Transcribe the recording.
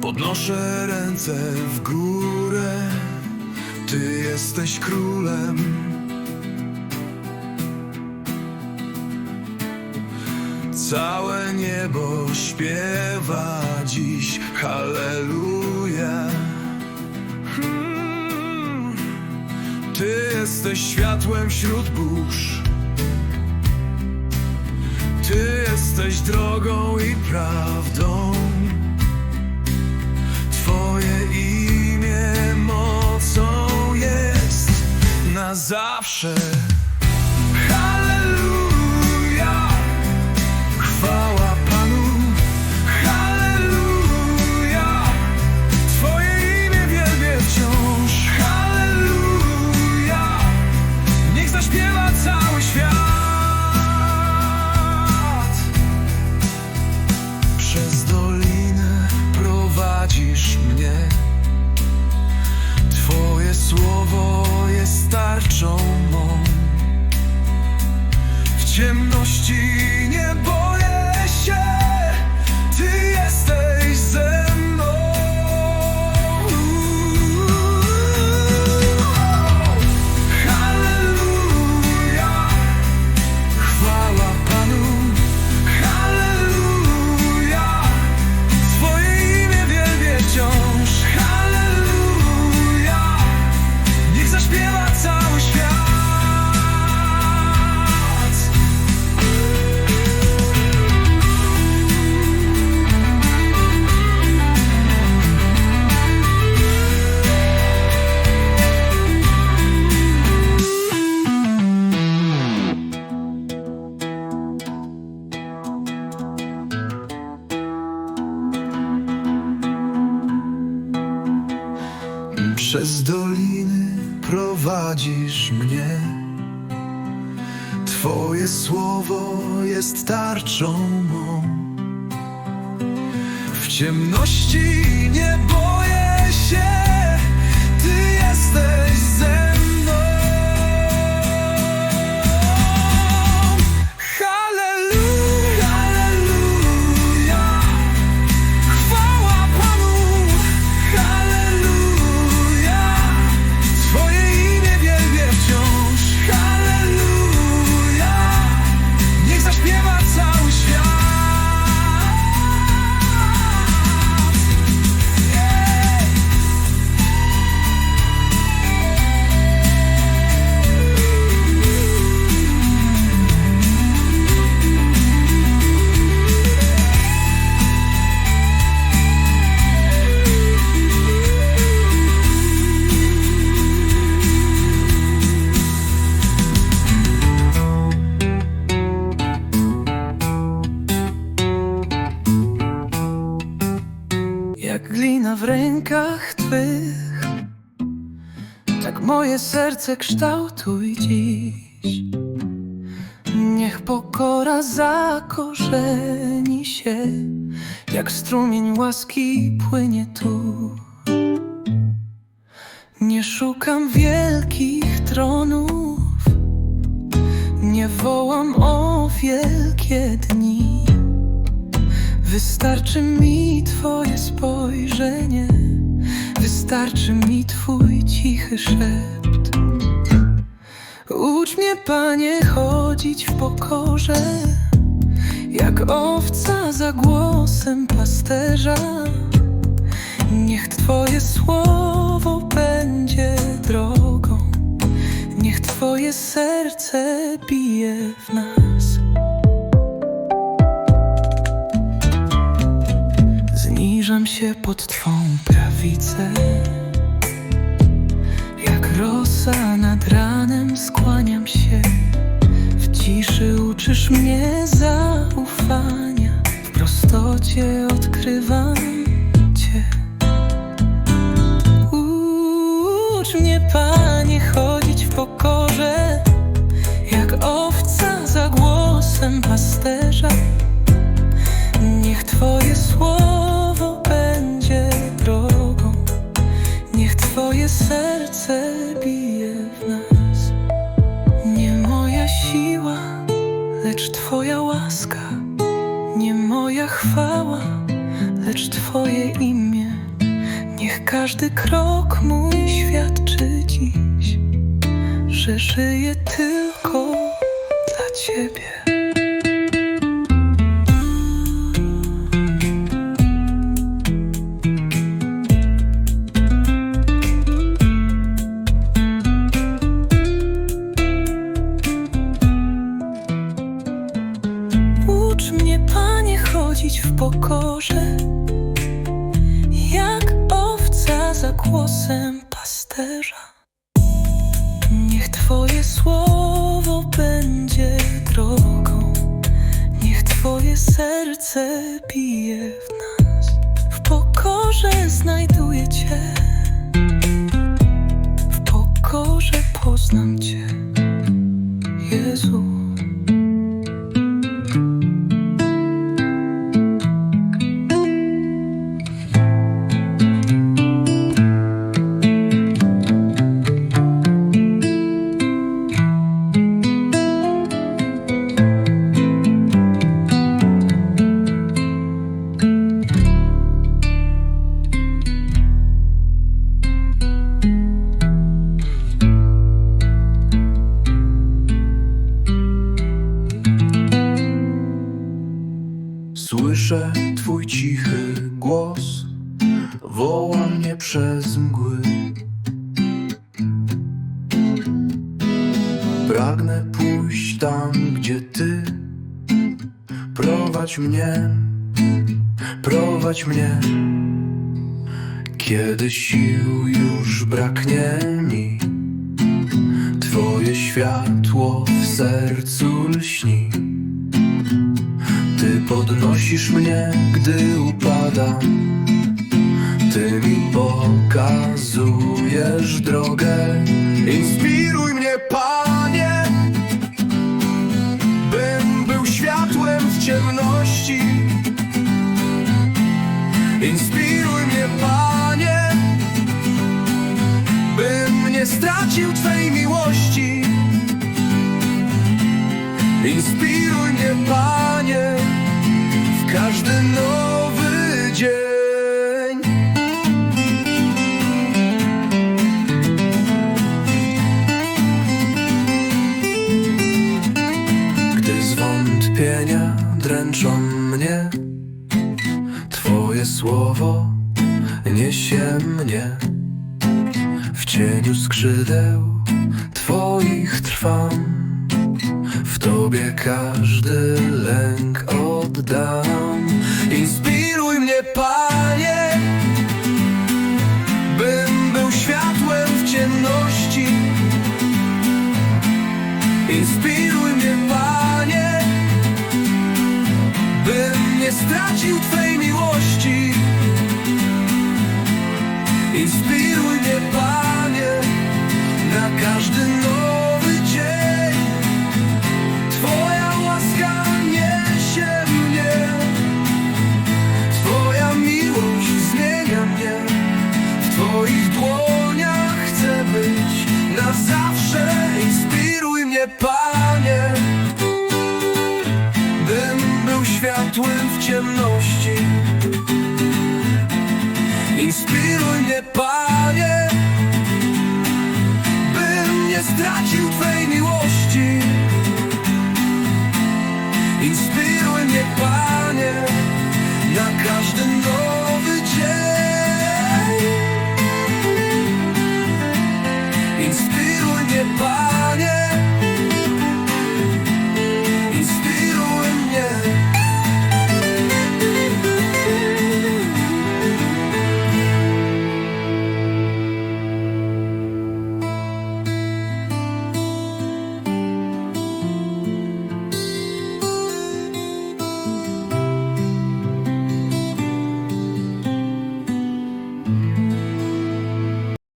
Podnoszę ręce w górę, Ty jesteś królem. Całe niebo śpiewa dziś Halleluja. Hmm. Ty jesteś światłem wśród burz. Ty jesteś drogą i prawdą. Zawsze. Prowadzisz mnie. Twoje słowo jest tarczą mą. W ciemności nie boję się. Ty jesteś rękach Twych, tak moje serce kształtuj dziś. Niech pokora zakorzeni się, jak strumień łaski płynie tu. Nie szukam wielkich tronów, nie wołam o wielkie dni. Wystarczy mi Twoje spojrzenie, wystarczy mi Twój cichy szept. Ucz mnie, Panie, chodzić w pokorze, jak owca za głosem pasterza. Niech Twoje słowo będzie drogą, niech Twoje serce bije w nas. Zniżam się pod Twą prawicę Jak rosa nad ranem. Skłaniam się W ciszy uczysz mnie zaufania. W prostocie odkrywam Cię. Ucz mnie, Panie, chodzić w pokorze Jak owca za głosem pasterza. Niech Twoje słowo niech Twoje serce bije w nas. Nie moja siła, lecz Twoja łaska, nie moja chwała, lecz Twoje imię. Niech każdy krok mój świadczy dziś, że żyję tylko dla Ciebie. Chodzić w pokorze, jak owca za głosem pasterza. Niech Twoje słowo będzie drogą, niech Twoje serce bije w nas. W pokorze znajduję Cię, w pokorze poznam Cię, Jezu. Pragnę pójść tam, gdzie ty. Prowadź mnie, prowadź mnie. Kiedy sił już braknie mi, Twoje światło w sercu lśni. Ty podnosisz mnie, gdy upadam. Ty mi pokazujesz drogę. Inspiruj mnie, Panie, niesie mnie. W cieniu skrzydeł Twoich trwam. W Tobie każdy lęk oddam. Inspiruj mnie, Panie, bym był światłem w ciemności. Inspiruj mnie, Panie, bym nie stracił Twej w ciemności. Inspiruj mnie, Panie Bym nie stracił Twej miłości. Inspiruj mnie, Panie.